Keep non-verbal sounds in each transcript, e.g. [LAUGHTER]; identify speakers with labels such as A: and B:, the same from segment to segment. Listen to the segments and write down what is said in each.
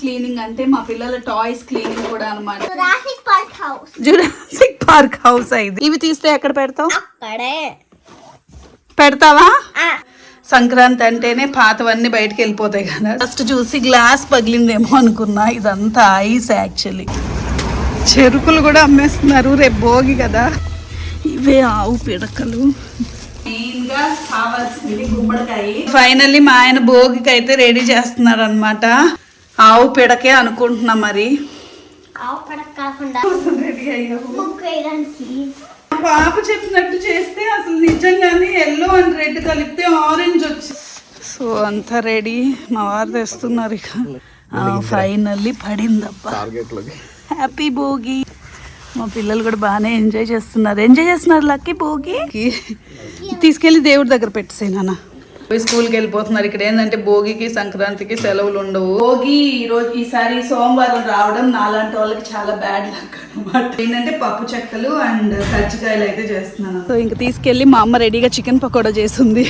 A: Cleaning అంటే మా పిల్లల టాయ్స్ క్లీనింగ్ కూడా అనమాట. జురాసిక్ పార్క్ హౌస్ ఇది. ఇవి తీస్తే ఎక్కడ పెడతావు?
B: అక్కడే.
A: పెడతావా? సంక్రాంతి అంటేనే పాతవన్నీ బయటకు వెళ్ళిపోతాయి కదా. ఫస్ట్ చూసి గ్లాస్ పగిలిందేమో అనుకున్నా. ఇదంతా ఐస్ యాక్చువల్లీ చెరుకులు కూడా అమ్మేస్తున్నారు. రేపు భోగి కదా. ఇవే ఆవు పిడకలు. మెయిన్గా కావాల్సింది గుమ్మడికాయ. ఫైనల్లీ మా ఆయన భోగికి అయితే రెడీ చేస్తున్నారు అనమాట ఆవు పిడకే అనుకుంటున్నా మరి.
B: ఆవు పడక కాకుండా
A: రెడీ అయ్యావు
B: ముగ్గు వేయడానికి.
A: పాప చెప్పినట్టు చేస్తే అసలు నిజంగానే ఎల్లో అండ్ రెడ్ కలిపితే ఆరెంజ్ వచ్చి. సో అంతా రెడీ మా వారు తెస్తున్నారు ఇక. ఫైనల్లీ పడిందబ్బా. హ్యాపీ భోగి. మా పిల్లలు కూడా బాగానే ఎంజాయ్ చేస్తున్నారు. ఎంజాయ్ చేస్తున్నారు లక్కీ భోగి. తీసుకెళ్ళి దేవుడి దగ్గర పెట్టేసాయి నాన్న. స్కూల్కి వెళ్ళిపోతున్నారు. ఇక్కడ ఏంటంటే భోగికి సంక్రాంతికి సెలవులు ఉండవు. భోగి ఈ రోజు ఈసారి సోమవారం రావడం నాలాంటి వాళ్ళకి చాలా బ్యాడ్ లక్ అనమాట ఏంటంటే పప్పు చెక్కలు అండ్ కజ్జికాయలు అయితే చేస్తున్నాను. సో ఇంక తీసుకెళ్ళి మా అమ్మ రెడీగా చికెన్ పకోడా చేసింది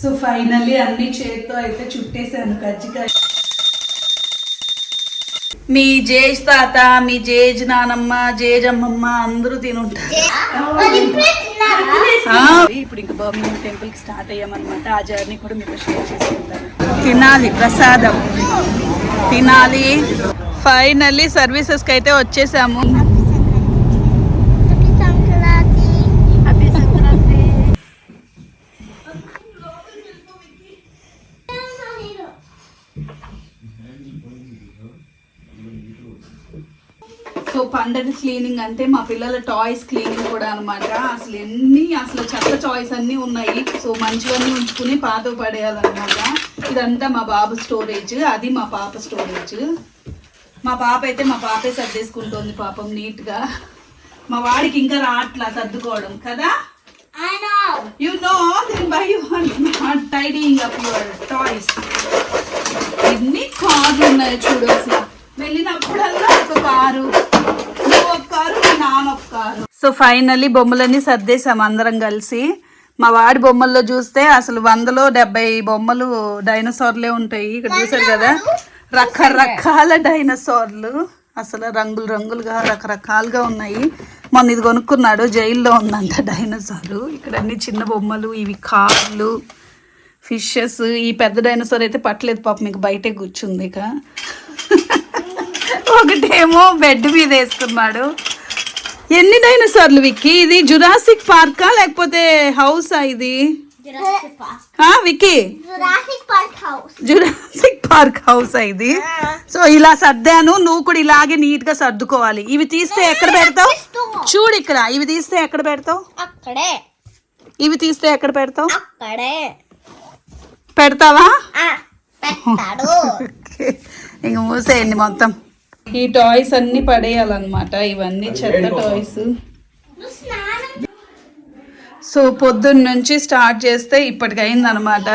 A: సో ఫైనల్లీ అన్ని చేతితో అయితే చుట్టేసాను కజ్జికాయ. మీ జేజ్ తాత మీ జేజ్ నానమ్మ జేజ్ అమ్మమ్మ అందరూ తినుంటారు
B: ఇప్పుడే
A: ఇంకా బర్మింగ్ టెంపుల్కి స్టార్ట్ అయ్యామన్నమాట. ఆ జర్నీ కూడా మీకు షేర్ చేసుకుంటాను. తినాలి ప్రసాదం. తినాలి. ఫైనల్లీ సర్వీసెస్కి అయితే వచ్చేసాము. పండగ క్లీనింగ్ అంటే మా పిల్లల టాయ్స్ క్లీనింగ్ కూడా అన్నమాట. అసలు ఎన్ని అసలు చెత్త టాయ్స్ అన్నీ ఉన్నాయి. సో మంచివన్నీ ఉంచుకుని పాత పడేయాలన్నమాట. ఇదంతా మా బాబు స్టోరేజ్ అది మా పాప స్టోరేజ్ మా పాప అయితే మా పాపే సర్దేసుకుంటుంది పాపం నీట్గా. మా వాడికి ఇంకా రాట్లా సర్దుకోవడం కదా. You know then by you not tidying up your toys ఎన్ని కార్లు ఉన్నాయో చూడు అసలు. వెళ్ళినప్పుడల్లా ఒక కారు నువ్వు ఒక కారు మీ నాన్న ఒక కారు సో ఫైనల్లీ బొమ్మలన్నీ సర్దేశాం అందరం కలిసి. మా వాడి బొమ్మల్లో చూస్తే అసలు వందలో డెబ్బై బొమ్మలు డైనోసార్లే ఉంటాయి. ఇక్కడ చూసారు కదా? రకరకాల డైనోసార్లు. అసలు రంగులు రంగులుగా రకరకాలుగా ఉన్నాయి. మొన్న ఇది కొనుక్కున్నాడు జైల్లో ఉందంట డైనోసార్. ఇక్కడ అన్ని చిన్న బొమ్మలు ఇవి కార్లు ఫిషెస్. ఈ పెద్ద డైనోసార్ అయితే పట్టలేదు పాప మీకు బయటే కూర్చుంది ఇక. [LAUGHS] ఒకటేమో బెడ్ మీద వేసుకున్నాడు. ఎన్ని డైనోసార్లు విక్కీ? ఇది జురాసిక్ పార్కా లేకపోతే హౌసా ఇది? విక్కీ. జురాసిక్ పార్క్ హౌస్ ఇది? సో ఇలా సర్దాను నువ్వు కూడా ఇలాగే నీట్గా సర్దుకోవాలి. ఇవి తీస్తే ఎక్కడ పెడతావు? చూడు ఇక్కడ ఇవి తీస్తే ఎక్కడ పెడతావు?
B: అక్కడే.
A: ఇవి తీస్తే ఎక్కడ పెడతావు?
B: అక్కడే.
A: పెడతావా. [LAUGHS] ఇంక మూసేయండి మొత్తం. ఈ టాయ్స్ అన్ని పడేయాలన్నమాట. ఇవన్నీ చెత్త టాయ్స్. సో పొద్దున్న నుంచి స్టార్ట్ చేస్తే ఇప్పటికి అయిందనమాట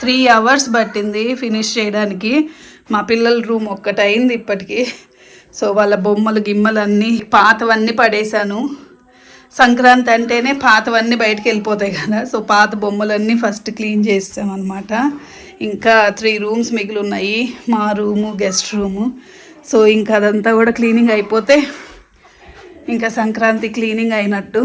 A: త్రీ అవర్స్ పట్టింది ఫినిష్ చేయడానికి. మా పిల్లల రూమ్ ఒక్కటి అయింది ఇప్పటికి. సో వాళ్ళ బొమ్మలు గిమ్మలు అన్నీ పాతవన్నీ పడేశాను. సంక్రాంతి అంటేనే పాతవన్నీ బయటకు వెళ్ళిపోతాయి కదా. సో పాత బొమ్మలన్నీ ఫస్ట్ క్లీన్ చేస్తామన్నమాట ఇంకా త్రీ రూమ్స్ మిగిలి ఉన్నాయి. మా రూము గెస్ట్ రూము. సో ఇంకా అదంతా కూడా క్లీనింగ్ అయిపోతే ఇంకా సంక్రాంతి క్లీనింగ్ అయినట్టు.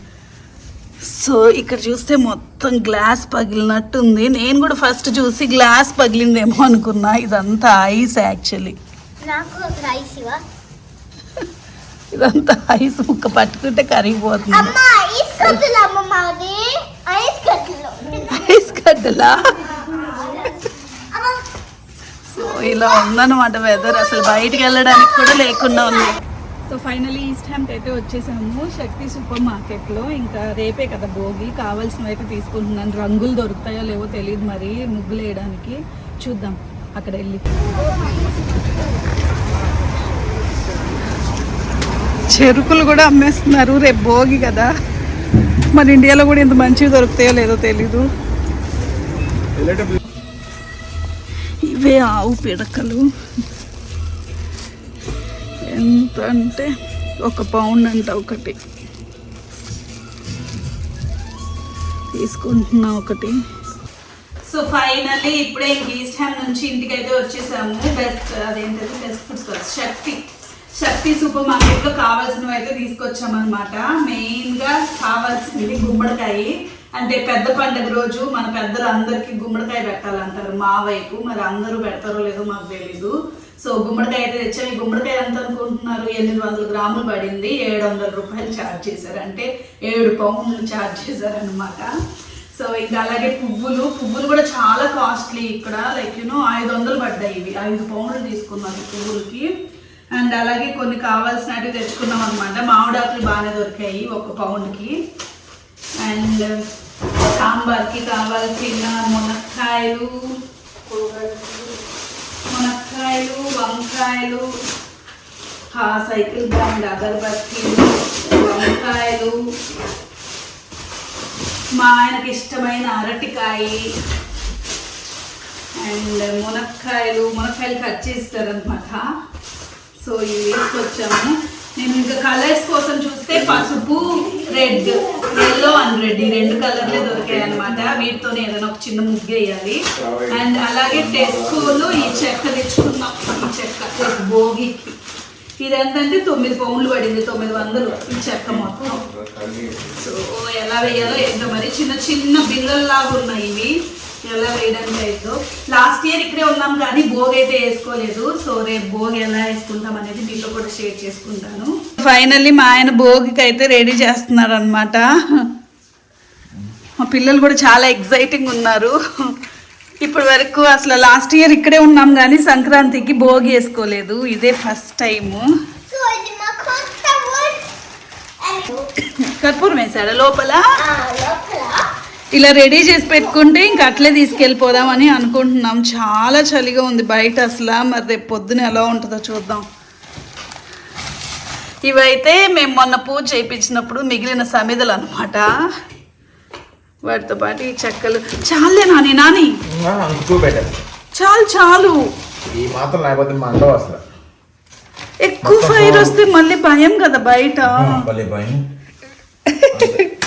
A: సో ఇక్కడ చూస్తే మొత్తం గ్లాస్ పగిలినట్టు ఉంది నేను కూడా ఫస్ట్ చూసి గ్లాస్ పగిలిందేమో అనుకున్నా. ఇదంతా ఐస్ యాక్చువల్లీ. ఇదంతా ఐస్ ముక్క పట్టుకుంటే కరిగిపోతుంది.
B: ఐస్ కట్టులు అమ్మ మాది ఐస్ కట్టులు
A: ఐస్ కట్టలా
B: అమ్మ
A: సో ఇలా ఉందన్నమాట వెదర్ అసలు బయటికి వెళ్ళడానికి కూడా లేకుండా ఉంది. సో ఫైనలీ ఈస్ట్ హ్యాంప్ అయితే వచ్చేసాము. శక్తి సూపర్ మార్కెట్లో. ఇంకా రేపే కదా భోగి. కావాల్సినవి అయితే తీసుకుంటున్నాను. రంగులు దొరుకుతాయో లేవో తెలియదు మరి. ముగ్గులు వేయడానికి చూద్దాం. అక్కడ వెళ్ళి. చెరుకులు కూడా అమ్మేస్తున్నారు. రేపు భోగి కదా. మరి ఇండియాలో కూడా ఇంత మంచివి దొరుకుతాయో లేదో తెలీదు. ఇవే ఆవు పిడకలు. ఎంత అంటే ఒక పౌండ్ అంట ఒకటి. తీసుకుంటున్నా ఒకటి. సో ఫైనల్లీ ఇప్పుడే ఇంక ఈస్ట్ హ్యామ్ నుంచి ఇంటికి అయితే వచ్చేసాము. బెస్ట్ అదేంటది? బెస్ట్ ఫుడ్స్ కాదు. శక్తి. శక్తి సూపర్ మార్కెట్లో కావాల్సినవి అయితే తీసుకొచ్చామన్నమాట. మెయిన్గా కావాల్సింది గుమ్మడికాయ. అంటే పెద్ద పండుగ రోజు మన పెద్దలు అందరికీ గుమ్మడికాయ పెట్టాలంటారు. మా వైపు మరి అందరూ పెడతారో లేదో మాకు తెలీదు. సో గుమ్మడికాయ అయితే తెచ్చాం. ఈ గుమ్మడికాయ ఎంత అనుకుంటున్నారు? ఎనిమిది వందల గ్రాములు పడింది. ఏడు వందల రూపాయలు ఛార్జ్ చేశారు. అంటే ఏడు పౌండ్లు ఛార్జ్ చేశారనమాట సో ఇంకా అలాగే పువ్వులు. పువ్వులు కూడా చాలా కాస్ట్లీ ఇక్కడ. లైక్ యూనో ఐదు వందలు పడ్డాయి ఇవి. ఐదు పౌండ్లు తీసుకున్నారు పువ్వులకి. అండ్ అలాగే కొన్ని కావాల్సినవి తెచ్చుకున్నాం అనమాట మామిడాకులు బాగానే దొరికాయి ఒక పౌండ్కి. అండ్ సాంబార్కి కావాల్సిన మునక్కాయలు మునక్కాయలు వంకాయలు సైకిల్ బ్యాండ్ అగరబత్తీలు వంకాయలు. మా ఆయనకి ఇష్టమైన అరటికాయ. అండ్ మునక్కాయలు మునక్కాయలు కట్ చేస్తారనమాట సో ఇవి వేసుకొచ్చాము నేను ఇంకా కలర్స్ కోసం చూస్తే పసుపు రెడ్ ఎల్లో అండ్ రెడ్ ఈ రెండు కలర్లే దొరికాయి అనమాట వీటితో ఏదైనా ఒక చిన్న ముగ్గు వేయాలి. అండ్ అలాగే టెస్కోలో ఈ చెక్క తెచ్చుకున్నాం. ఈ చెక్క ఇది ఎంతంటే తొమ్మిది పౌండ్లు పడింది. తొమ్మిది వందలు ఈ చెక్క మొత్తం. సో ఎలా వేయాలో ఏంటో మరి చిన్న చిన్న బిల్లల్లాగా ఉన్నాయి ఇవి. ఎలా వేయడానికి అయితే లాస్ట్ ఇయర్ ఇక్కడే ఉన్నాం కానీ భోగి అయితే వేసుకోలేదు. సో రేపు భోగి ఎలా వేసుకుంటాం అనేది మీతో కూడా షేర్ చేసుకుంటాను. ఫైనల్లీ మా ఆయన భోగికి అయితే రెడీ చేస్తున్నారు అనమాట మా పిల్లలు కూడా చాలా ఎగ్జైటింగ్ ఉన్నారు. ఇప్పటి వరకు అసలు లాస్ట్ ఇయర్ ఇక్కడే ఉన్నాం కానీ సంక్రాంతికి భోగి వేసుకోలేదు. ఇదే ఫస్ట్ టైము కర్పూరం వేసాడా లోపల. ఇలా రెడీ చేసి పెట్టుకుంటే ఇంక అట్లే తీసుకెళ్ళిపోదామని అనుకుంటున్నాం. చాలా చలిగా ఉంది బయట అసలు. మరి రేపు పొద్దున ఎలా ఉంటుందో చూద్దాం. ఇవైతే మేము మొన్న పూజ చేయించినప్పుడు మిగిలిన సమిదలు అనమాట వాటితో పాటు ఈ చెక్కలు. చాలే నాని నాని. చాలు చాలు.
C: ఈ మాత్రం లేకపోతే మంట అసలు
A: ఎక్కువ ఫైర్ వస్తే మళ్ళీ భయం కదా బయట.
C: భయం. [LAUGHS]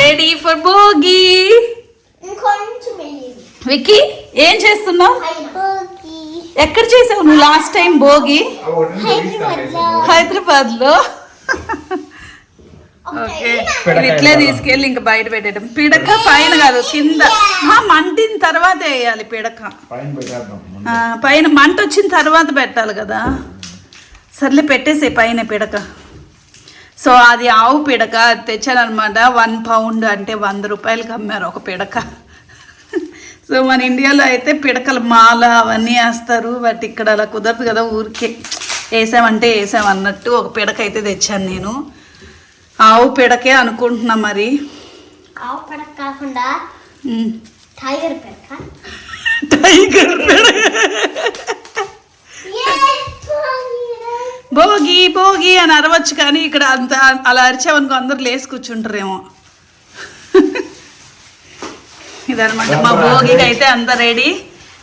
A: రెడీ ఫర్ భోగి విక్కీ ఏం చేస్తున్నావు? ఎక్కడ చేసావు నువ్వు లాస్ట్ టైం భోగి
B: హైదరాబాద్లో
A: హైదరాబాద్లో. ఓకే. ఇట్లే తీసుకెళ్ళి ఇంకా బయట పెట్టడం. పిడక పైన కాదు కింద. మంటిన తర్వాత వేయాలి పిడక.
C: పైన పెట్టేద్దాం.
A: ఆ, పైన మంట వచ్చిన తర్వాత పెట్టాలి కదా. సర్లే పెట్టేసే పైన పిడక. సో అది ఆవు పిడక అది తెచ్చానమాట వన్ పౌండ్ అంటే వంద రూపాయలకి అమ్మారు ఒక పిడక. సో మన ఇండియాలో అయితే పిడకల మాల అవన్నీ వేస్తారు. బట్ ఇక్కడ అలా కుదరదు కదా ఊరికే. వేసామంటే వేసాం అన్నట్టు ఒక పిడక అయితే తెచ్చాను నేను. ఆవు పిడకే అనుకుంటున్నా మరి.
B: ఆవు పడక కాకుండా. టైగర్ పెడక.
A: టైగర్ పిడక. భోగి భోగి అని అరవచ్చు కానీ ఇక్కడ అంత అలా అరిచామనుకో అందరు లేచి కూర్చుంటారేమో. ఇదనమాట మా భోగికి అయితే అంత రెడీ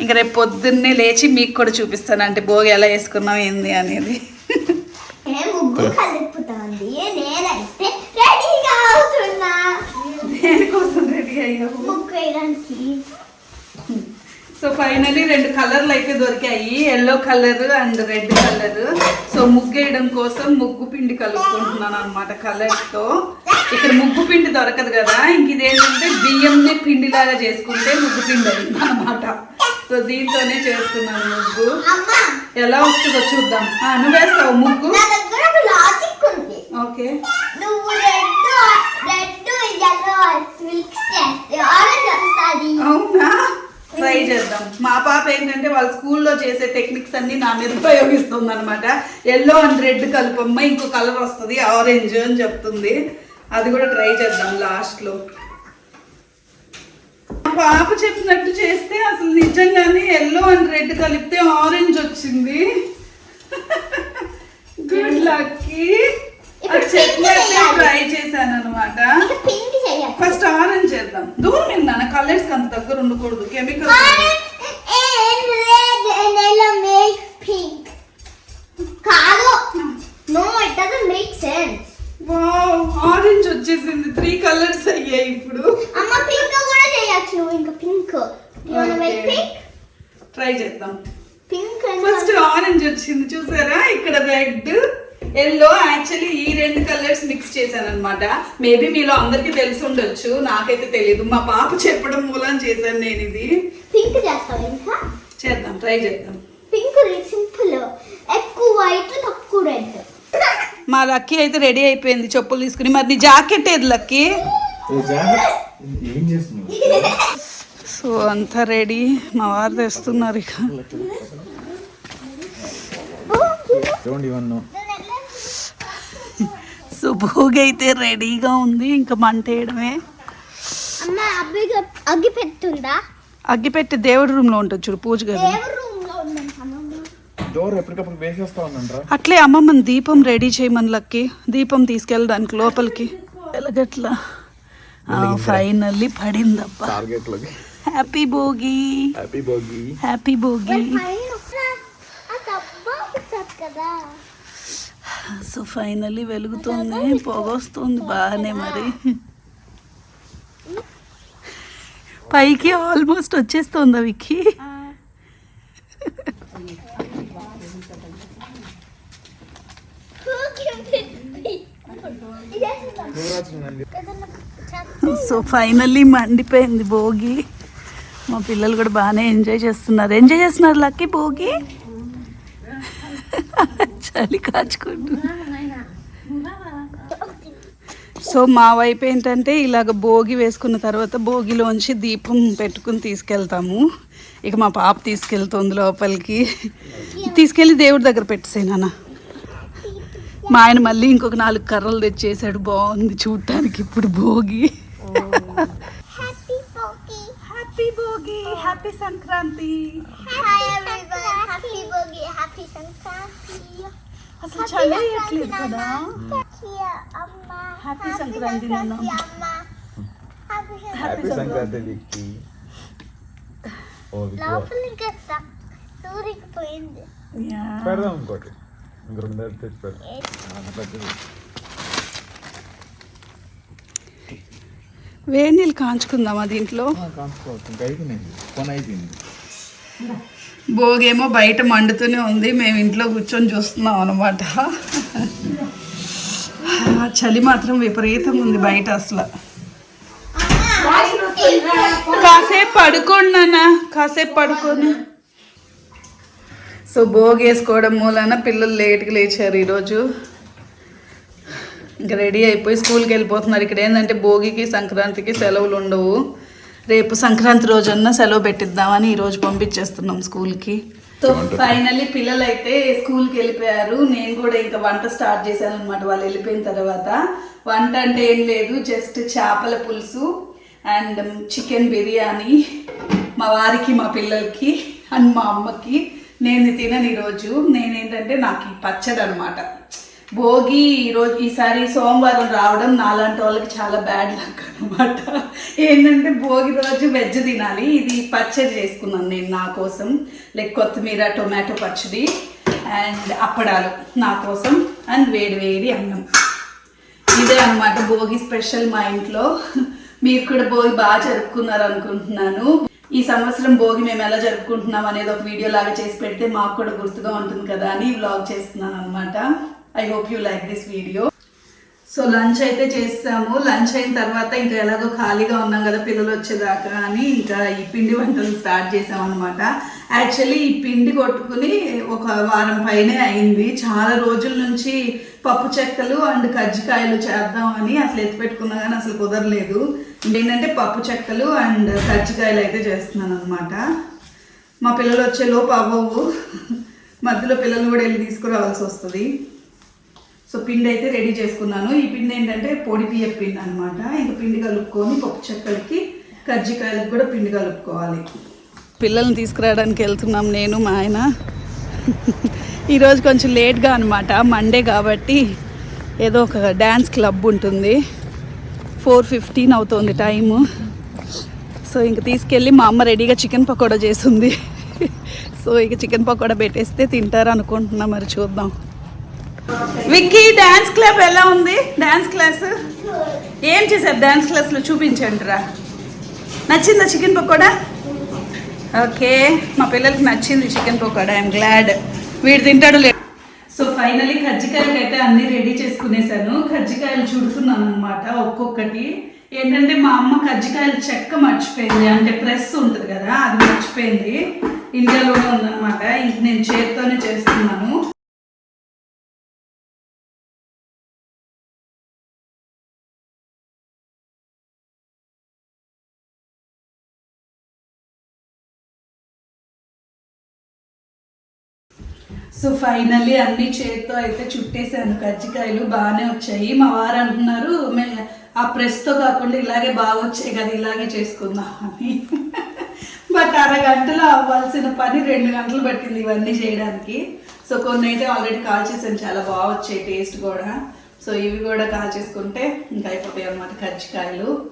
A: ఇంకా రేపు పొద్దున్నే లేచి మీకు కూడా చూపిస్తాను. అంటే భోగి ఎలా వేసుకున్నాం ఏంది అనేది.
B: అవుతున్నా.
A: దేనికోసం రెడీ అయ్యాము సో ఫైనలీ రెండు కలర్లు అయితే దొరికాయి. Yellow colour and red colour so ముగ్గు వేయడం కోసం ముగ్గు పిండి కలుపుకుంటున్నాను అనమాట కలర్స్తో. ఇక్కడ ముగ్గు పిండి దొరకదు కదా. ఇంక ఇదేంటంటే బియ్యంని పిండిలాగా చేసుకుంటే ముగ్గు పిండి అయింది అనమాట సో దీంతోనే చేస్తున్నాను ముగ్గు. ఎలా వస్తుందో చూద్దాం. ఆ, నువ్వు వేస్తావు ముగ్గు ఓకే
B: నువ్వు రెడ్ రెడ్ ఎల్లో మిక్స్ చేస్తే ఆరెంజ్ వస్తుంది
A: అవునా ట్రై చేద్దాం. మా పాప ఏంటంటే వాళ్ళ స్కూల్లో చేసే టెక్నిక్స్ అన్ని నా మీద ప్రయోగిస్తుంది అనమాట ఎల్లో అండ్ రెడ్ కలుపమ్మ ఇంకో కలర్ వస్తుంది ఆరెంజ్ అని చెప్తుంది. అది కూడా ట్రై చేద్దాం లాస్ట్లో పాప చెప్పినట్టు చేస్తే అసలు నిజంగానే ఎల్లో అండ్ రెడ్ కలిపితే ఆరెంజ్ వచ్చింది. [LAUGHS] గుడ్ లక్కి
B: ఇప్పుడు
A: చెప్పినట్టు
B: చేయాలి.
A: ట్రై చేశాను అనమాట
B: ఇంకా పింక్ చేయాలి
A: ఫస్ట్ ఆరెంజ్ చేద్దాం దూరం వెళ్ళినా కలర్స్ అంత దగ్గర ఉండకూడదు chemical
B: and red and yellow make pink. కాదు no it doesn't make sense
A: wow orange వచ్చేసింది త్రీ కలర్స్ అయ్యాయి ఇప్పుడు
B: అమ్మ పింక్ కూడా చేయొచ్చు నువ్వు ఇంకా You wanna make
A: Okay.
B: pink?
A: Try చేద్దాం
B: Pink and
A: ఫస్ట్ ఆరెంజ్ వచ్చింది చూసారా ఇక్కడ రెడ్ ఎల్లో యాక్చువల్లీ ఈ రెండు కలర్స్ మిక్స్ చేశాను అనమాట మేబీ మీలో అందరికీ తెలిసి ఉండొచ్చు. నాకైతే తెలియదు మా పాప చెప్పడం మూలం చేశాను నేను ఇది.
B: పింక్ చేస్తావు ఇంకా?
A: చేద్దాం ట్రై చేద్దాం.
B: Pink simple. ఎక్కువ వైట్ తక్కువ రెడ్.
A: మా లక్కీ అయితే రెడీ అయిపోయింది చెప్పులు తీసుకుని. మరి నీ జాకెట్ ఏది లక్కీ? సో అంతా రెడీ. మా వారు తెస్తున్నారు ఇక.
C: చూడండి ఇవన్నీ
A: సో భోగి అయితే రెడీగా ఉంది ఇంకా మంట వేయడమే.
B: అగ్గి పెట్టుందా?
A: అగ్గిపెట్టి దేవుడి రూమ్లో ఉంటుంది చూడు పూజ గది
B: దేవుడి రూమ్లో అమ్మమ్మ
C: డోర్ ఎప్పటికప్పుడు వేసేస్తా ఉందంట్రా.
A: అట్లే అమ్మమ్మని దీపం రెడీ చేయమని లక్కి దీపం తీసుకెళ్ళడానికి లోపలికి. వెలగట్లా. Finally పడిందబ్బా. Happy Bhogi.
C: Happy Bhogi.
A: Happy Bhogi
B: ఆ డబ్బా ఉంటుంది కదా
A: సో ఫైనల్లీ వెలుగుతుంది పొగొస్తుంది బాగానే మరి. పైకి ఆల్మోస్ట్ వచ్చేస్తుందా విక్కీ. సో ఫైనల్లీ మండిపోయింది భోగి. మా పిల్లలు కూడా బాగానే ఎంజాయ్ చేస్తున్నారు. ఎంజాయ్ చేస్తున్నారు లక్కీ భోగి? చలి కాచుకుంటూ. సో మా వైపు ఏంటంటే ఇలాగ భోగి వేసుకున్న తర్వాత భోగిలోంచి దీపం పెట్టుకుని తీసుకెళ్తాము. ఇక మా పాప తీసుకెళ్తుంది లోపలికి. తీసుకెళ్ళి దేవుడి దగ్గర పెట్టేసాయి నాన్న. మా ఆయన మళ్ళీ ఇంకొక నాలుగు కర్రలు తెచ్చేసాడు. బాగుంది చూడటానికి ఇప్పుడు Bhogi.
B: Happy
A: Bhogi happy Sankranti
B: hi everyone happy Bhogi happy Sankranti
A: అసలు చలి వేయట్లేదు కదా
B: అమ్మ
A: హ్యాపీ సంక్రాంతి నాన్న
B: అమ్మ హ్యాపీ
C: హ్యాపీ సంక్రాంతి విక్కీ ఓ విక్కీ
B: లోపల ఇంకా సూర్యుకి పోయింది
A: యా.
C: పెడదాం ఇంకోటి ఇంక రెండు తెచ్చి పెడదాం
A: వేడి నీళ్ళు కాంచుకుందామా దీంట్లో? భోగేమో బయట మండుతూనే ఉంది. మేము ఇంట్లో కూర్చొని చూస్తున్నాం అనమాట చలి మాత్రం విపరీతంగా ఉంది బయట అసలు. కాసేపు పడుకోండి కాసేపు పడుకొని సో భోగేసుకోవడం మూలన పిల్లలు లేట్గా లేచారు ఈరోజు. ఇంకా రెడీ అయిపోయి స్కూల్కి వెళ్ళిపోతున్నారు. ఇక్కడ ఏంటంటే భోగికి సంక్రాంతికి సెలవులు ఉండవు. రేపు సంక్రాంతి రోజన్నా సెలవు పెట్టిద్దామని ఈరోజు పంపించేస్తున్నాం స్కూల్కి. సో ఫైనల్లీ పిల్లలు అయితే స్కూల్కి వెళ్ళిపోయారు. నేను కూడా ఇంకా వంట స్టార్ట్ చేశాను అనమాట వాళ్ళు వెళ్ళిపోయిన తర్వాత వంట అంటే ఏం లేదు జస్ట్ చేపల పులుసు అండ్ చికెన్ బిర్యానీ మా వారికి మా పిల్లలకి అండ్ మా అమ్మకి. నేను తినను ఈరోజు నేనేంటంటే నాకు ఈ పచ్చడి అనమాట భోగి ఈరోజు ఈసారి సోమవారం రావడం నాలాంటి వాళ్ళకి చాలా బ్యాడ్ లక్ అనమాట ఏంటంటే భోగి రోజు వెజ్ తినాలి. ఇది పచ్చడి చేసుకున్నాను నేను నా కోసం. లైక్ కొత్తిమీర టొమాటో పచ్చడి అండ్ అప్పడాలు నా కోసం. అండ్ వేడి వేడి అన్నం. ఇదే అన్నమాట భోగి స్పెషల్ మా ఇంట్లో. మీరు కూడా భోగి బాగా జరుపుకున్నారు అనుకుంటున్నాను. ఈ సంవత్సరం భోగి మేము ఎలా జరుపుకుంటున్నాం అనేది ఒక వీడియో లాగా చేసి పెడితే మాకు కూడా గుర్తుగా ఉంటుంది కదా అని వ్లాగ్ చేస్తున్నాను అనమాట I hope you like this video so lunch అయితే చేస్తాము లంచ్ అయిన తర్వాత ఇంకా ఎలాగో ఖాళీగా ఉన్నాం కదా పిల్లలు వచ్చేదాకా అని ఇంకా ఈ పిండి వంటలు స్టార్ట్ చేసాం అనమాట యాక్చువల్లీ ఈ పిండి కొట్టుకుని ఒక వారం పైనే అయింది. చాలా రోజుల నుంచి పప్పు చెక్కలు అండ్ కజ్జికాయలు చేద్దామని అసలు ఎత్తి పెట్టుకున్నా కానీ అసలు కుదరలేదు. ఏంటంటే పప్పు చెక్కలు అండ్ కజ్జికాయలు అయితే చేస్తున్నాను అనమాట మా పిల్లలు వచ్చే లోపు అవ్వవు. మధ్యలో పిల్లలు కూడా వెళ్ళి తీసుకురావాల్సి వస్తుంది. సో పిండి అయితే రెడీ చేసుకున్నాను. ఈ పిండి ఏంటంటే పొడి బియ్య పిండి అనమాట ఇంకా పిండి కలుపుకొని పప్పు చెక్కలకి కజ్జికాయలకు కూడా పిండి కలుపుకోవాలి. పిల్లల్ని తీసుకురావడానికి వెళ్తున్నాం నేను మా ఆయన. ఈరోజు కొంచెం లేట్గా అనమాట మండే కాబట్టి ఏదో ఒక డ్యాన్స్ క్లబ్ ఉంటుంది. ఫోర్ ఫిఫ్టీన్ అవుతుంది టైము. సో ఇంక తీసుకెళ్ళి మా అమ్మ రెడీగా చికెన్ పకోడా చేసింది సో ఇక చికెన్ పకోడా పెట్టేస్తే తింటారు అనుకుంటున్నా మరి చూద్దాం. విక్కీ డాన్స్ క్లబ్ ఎలా ఉంది? Dance class? ఏం చేశారు డాన్స్ క్లాస్లో? చూపించండి రా నచ్చిందా చికెన్ పకోడా? ఓకే మా పిల్లలకి నచ్చింది చికెన్ పకోడా. I'm glad. వీడు తింటాడు లేదు సో ఫైనలీ కజ్జికాయలకి అయితే అన్నీ రెడీ చేసుకునేసాను. కజ్జికాయలు చుడుతున్నాను అనమాట ఒక్కొక్కటి. ఏంటంటే మా అమ్మ కజ్జికాయలు చెక్క మర్చిపోయింది. అంటే ప్రెస్ ఉంటుంది కదా అది మర్చిపోయింది. ఇండియాలోనే ఉందన్నమాట. ఇంక నేను చేత్తోనే చేస్తున్నాను. సో ఫైనల్లీ అన్ని చేత్తో అయితే చుట్టేసాను. కజ్జికాయలు బాగానే వచ్చాయి. మా వారు అంటున్నారు మే ఆ ప్రెస్తో కాకుండా ఇలాగే బాగా వచ్చాయి కదా ఇలాగే చేసుకుందాం అని. [LAUGHS] బట్ అరగంటలో అవ్వాల్సిన పని రెండు గంటలు పట్టింది ఇవన్నీ చేయడానికి. సో కొన్ని అయితే ఆల్రెడీ కాల్ చేసాను చాలా బాగా వచ్చాయి టేస్ట్ కూడా. సో ఇవి కూడా కాల్ చేసుకుంటే ఇంకా అయిపోతాయి అన్నమాట కజ్జికాయలు.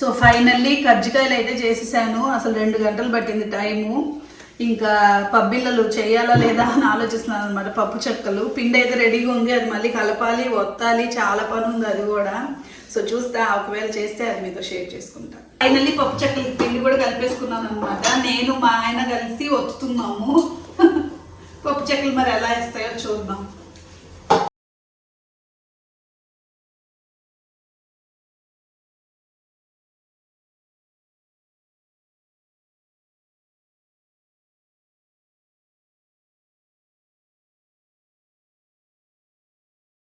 A: సో ఫైనల్లీ కజ్జికాయలు అయితే చేసేసాను. అసలు రెండు గంటలు పట్టింది టైము. ఇంకా పబ్బిళ్ళలు చేయాలా లేదా అని ఆలోచిస్తున్నాను అనమాట పప్పు చెక్కలు. పిండి అయితే రెడీగా ఉంది. అది మళ్ళీ కలపాలి ఒత్తాలి. చాలా పని ఉంది అది కూడా. సో చూస్తా ఒకవేళ చేస్తే అది మీతో షేర్ చేసుకుంటా. ఫైనల్లీ పప్పు చెక్కలు పిండి కూడా కలిపేసుకున్నాను అనమాట నేను మా ఆయన కలిసి వస్తున్నాము [LAUGHS] పప్పు చెక్కలు మరి ఎలా ఇస్తాయో చూద్దాం.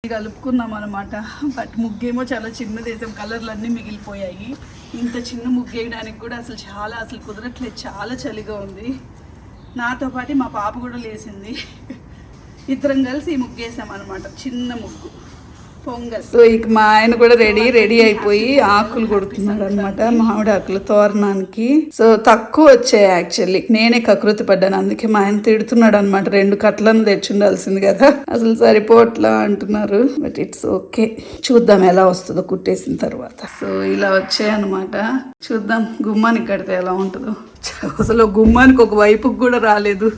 A: కలుపుకున్నాం అనమాట బట్ ముగ్గేమో చాలా చిన్నది వేసాం కలర్లు అన్నీ మిగిలిపోయాయి. ఇంత చిన్న ముగ్గు వేయడానికి కూడా అసలు చాలా అసలు కుదరట్లేదు చాలా చలిగా ఉంది. నాతో పాటు మా పాప కూడా లేసింది ఇద్దరం కలిసి ఈ ముగ్గు అనమాట చిన్న ముగ్గు. సో ఇక మా ఆయన కూడా రెడీ రెడీ అయిపోయి ఆకులు కొడుతున్నాడు అనమాట మామిడి ఆకులు తోరణానికి. సో తక్కువ వచ్చాయి యాక్చువల్లీ. నేనే కకృతి పడ్డాను అందుకే మా ఆయన తిడుతున్నాడు అనమాట రెండు కట్లను తెచ్చుండాల్సింది కదా. అసలు సరిపోట్లా అంటున్నారు బట్ ఇట్స్ ఓకే. చూద్దాం ఎలా వస్తుందో కుట్టేసిన తర్వాత. సో ఇలా వచ్చాయి అనమాట చూద్దాం గుమ్మానికి కడితే ఎలా ఉంటుందో. అసలు గుమ్మానికి ఒక వైపుకి కూడా రాలేదు.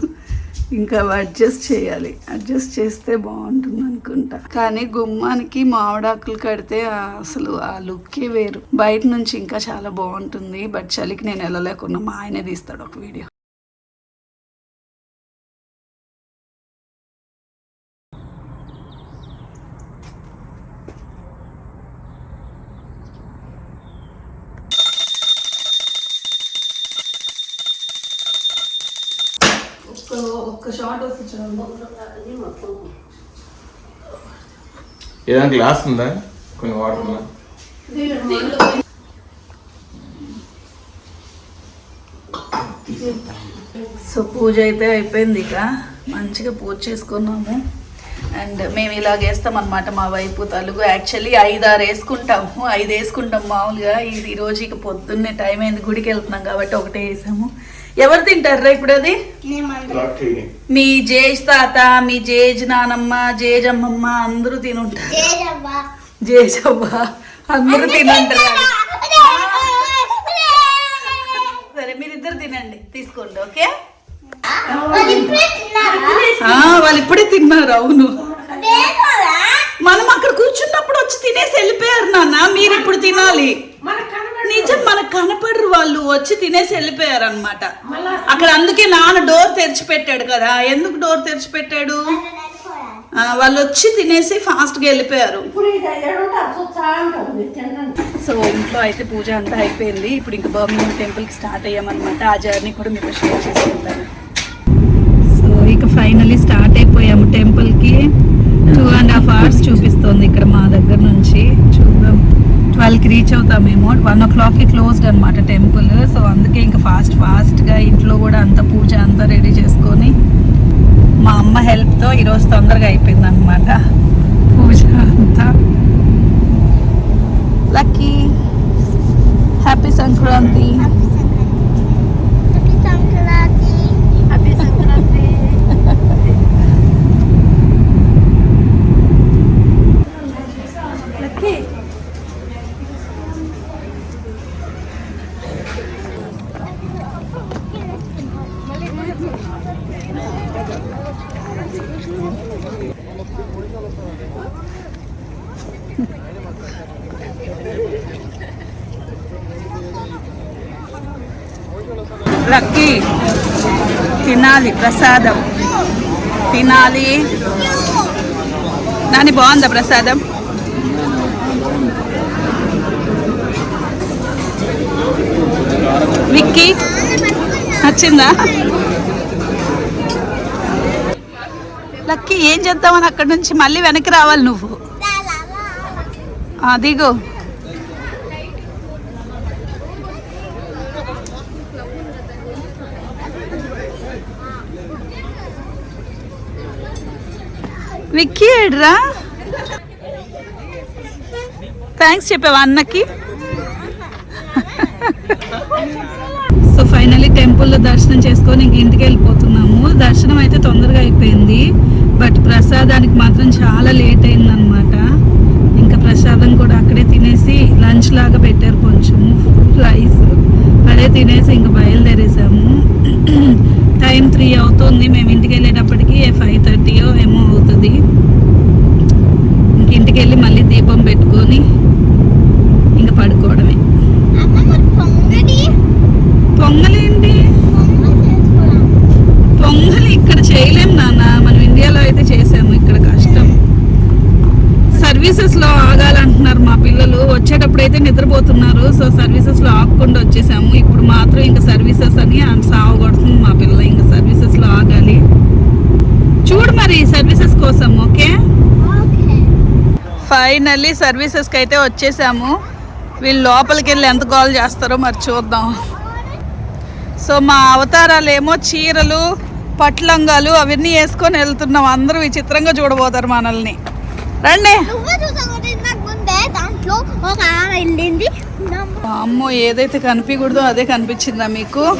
A: ఇంకా అడ్జస్ట్ చేయాలి. అడ్జస్ట్ చేస్తే బాగుంటుంది అనుకుంటా. కానీ గుమ్మానికి మామిడాకులు కడితే అసలు ఆ లుక్కే వేరు. బయట నుంచి ఇంకా చాలా బాగుంటుంది. బట్ చలికి నేను వెళ్ళలేకున్నా. మా ఆయనే తీస్తాడు ఒక వీడియో ఒక్క ఒక్క షార్ట్ వస్తుంది చూడండి
C: ఏదైనా గ్లాస్ ఉందా? కొన్ని వాటర్ ఉందా?
A: సో పూజ అయితే అయిపోయింది ఇక. మంచిగా పూజ చేసుకున్నాము. అండ్ మేము ఇలాగ వేస్తాం అనమాట మా వైపు తలుగు. యాక్చువల్లీ ఐదు ఆరు వేసుకుంటాము. ఐదు వేసుకుంటాం మామూలుగా. ఇది ఈ రోజు ఇక పొద్దున్నే టైం అయింది. గుడికి వెళ్తున్నాం కాబట్టి ఒకటే వేసాము. ఎవరు తింటారా ఇప్పుడు అది? మీ జేజ్ తాత మీ జేజ్ నానమ్మ జేజ్ అమ్మమ్మ అందరూ తినుంటారు. జేజ్ అవ్వ అందరూ తినుంటారు. సరే మీరిద్దరు తినండి. తీసుకోండి ఓకే? వాళ్ళు ఇప్పుడే తిన్నారు? అవును. మనం అక్కడ కూర్చున్నప్పుడు వచ్చి తినేసి వెళ్ళిపోయారు నాన్న. మీరు ఇప్పుడు తినాలి. నిజం మనకు కనపడరు వాళ్ళు వచ్చి తినేసి వెళ్ళిపోయారు అనమాట అక్కడ అందుకే నాన్న డోర్ తెరిచి పెట్టాడు కదా ఎందుకు డోర్ తెరిచి పెట్టాడు ఆ, వాళ్ళు వచ్చి తినేసి ఫాస్ట్గా వెళ్ళిపోయారు సో ఇంట్లో అయితే పూజ అంతా అయిపోయింది. ఇప్పుడు ఇంకా బర్మింగ్ టెంపుల్కి స్టార్ట్ అయ్యామన్నమాట. ఆ జర్నీ కూడా మీకు షేర్ చేసుకుంటాను. సో ఇక ఫైనలీ స్టార్ట్ అయిపోయాము టెంపుల్కి టూ అండ్ హాఫ్ అవర్స్ చూపిస్తోంది ఇక్కడ మా దగ్గర నుంచి. చూద్దాం. ట్వెల్వ్కి రీచ్ అవుతామేమో. వన్ ఓ క్లాక్కి క్లోజ్డ్ అనమాట టెంపుల్ సో అందుకే ఇంకా ఫాస్ట్ ఫాస్ట్గా ఇంట్లో కూడా అంత పూజ అంతా రెడీ చేసుకొని మా అమ్మ హెల్ప్తో ఈరోజు తొందరగా అయిపోయింది అనమాట పూజ అంతా. Lucky happy Sankranti happy Sankranti Lucky Lucky తినాలి ప్రసాదం. తినాలి. నాని బాగుందా ప్రసాదం? విక్కీ నచ్చిందా? లక్కీ ఏం చేద్దామని అక్కడి నుంచి మళ్ళీ వెనక్కి రావాలి నువ్వు? ఆ, విక్కీ ఏడ్రా? థ్యాంక్స్ చెప్పావా అన్నకి? సో ఫైనలీ టెంపుల్లో దర్శనం చేసుకొని ఇంక ఇంటికి వెళ్ళిపోతున్నాము. దర్శనం అయితే తొందరగా అయిపోయింది. బట్ ప్రసాదానికి మాత్రం చాలా లేట్ అయిందనమాట ఇంకా ప్రసాదం కూడా అక్కడే తినేసి లంచ్ లాగా పెట్టారు కొంచెం. రైస్ అదే తినేసి ఇంకా బయలుదేరేసాము. [CLEARS THROAT] టైం త్రీ అవుతుంది. మేము ఇంటికి వెళ్ళేటప్పటికి ఫైవ్ థర్టీయో ఏమో అవుతుంది. వెళ్ళి మళ్ళీ దీపం పెట్టుకొని ఇంకా పడుకోవడమే. పొంగలేంటి?
B: పొంగల్
A: ఇక్కడ చేయలేం నాన్న. మనం ఇండియాలో అయితే చేసాము ఇక్కడ కష్టం. సర్వీసెస్లో ఆగాలంటున్నారు మా పిల్లలు. వచ్చేటప్పుడు అయితే నిద్రపోతున్నారు. సో సర్వీసెస్లో ఆగకుండా వచ్చేసాము. ఇప్పుడు మాత్రం ఇంకా సర్వీసెస్ అని సాగు కొడుతుంది మా పిల్ల. ఇంకా సర్వీసెస్లో ఆగాలి చూడు మరి సర్వీసెస్ కోసం ఓకే
B: ఓకే
A: ఫైనల్లీ సర్వీసెస్కి అయితే వచ్చేసాము. వీళ్ళు లోపలికి వెళ్ళి ఎంత కాల్ చేస్తారో మరి చూద్దాం. సో మా అవతారాలు ఏమో చీరలు పట్లంగాలు అవన్నీ వేసుకొని వెళ్తున్నాం. అందరూ విచిత్రంగా చూడబోతారు మనల్ని. రండి. అమ్మో ఏదైతే కనిపించకూడదో అదే కనిపించిందా మీకు?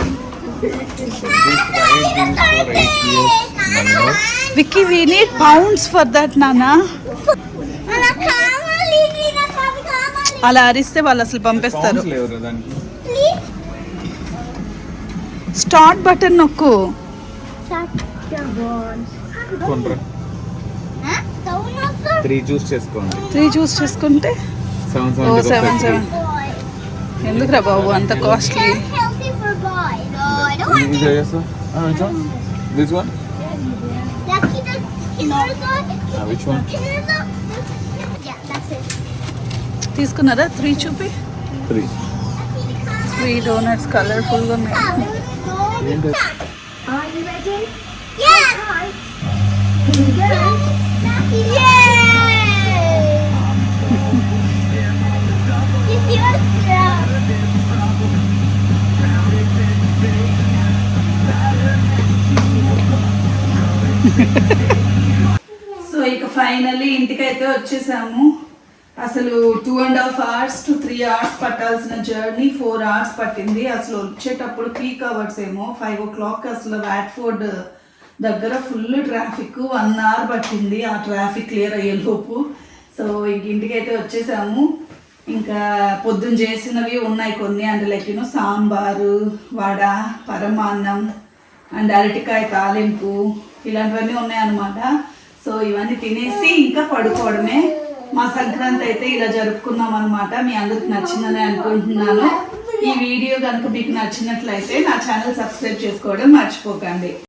A: [LAUGHS] Vicky we need pounds for that నానా అలా అరిస్తే వాళ్ళు అసలు పంపిస్తారు. స్టార్ట్ బటన్ నొక్కు.
C: త్రీ చూస్ చేసుకోండి.
A: త్రీ చూస్ చేసుకుంటే?
C: సెవెన్
A: ఓ
C: సెవెన్
A: సెవెన్ ఎందుకురా బాబు అంత కాస్ట్లీ
B: don't want
C: ఇది చేస్తా which one this one
B: Lucky the Kinderzo.
C: Which one
B: Kinderzo. Yeah, that's it.
A: తీసుకున్నారా? త్రీ చూపి.
C: త్రీ
A: త్రీ డోనట్స్ కలర్ఫుల్గా. సో ఇక ఫైనల్లీ ఇంటికైతే వచ్చేసాము. అసలు two and half hours to three hours పట్టాల్సిన journey four hours పట్టింది. అసలు వచ్చేటప్పుడు పీక్ అవర్స్ ఏమో ఫైవ్ ఓ క్లాక్ అసలు వాట్ఫోర్డ్ దగ్గర ఫుల్ ట్రాఫిక్ వన్ అవర్ పట్టింది. ఆ ట్రాఫిక్ క్లియర్ అయ్యేలోపు. సో ఇంక ఇంటికైతే వచ్చేసాము. ఇంకా పొద్దున్న చేసినవి ఉన్నాయి కొన్ని. And like you know sambar vada పరమాన్నం అండ్ అరటికాయ తాలింపు ఇలాంటివన్నీ ఉన్నాయన్నమాట. సో ఇవన్నీ తినేసి ఇంకా పడుకోవడమే. మా సంక్రాంతి అయితే ఇలా జరుపుకున్నాం అనమాట మీ అందరికి నచ్చిందని అనుకుంటున్నాను. ఈ వీడియో కనుక మీకు నచ్చినట్లయితే నా ఛానల్ సబ్స్క్రైబ్ చేసుకోవడం మర్చిపోకండి.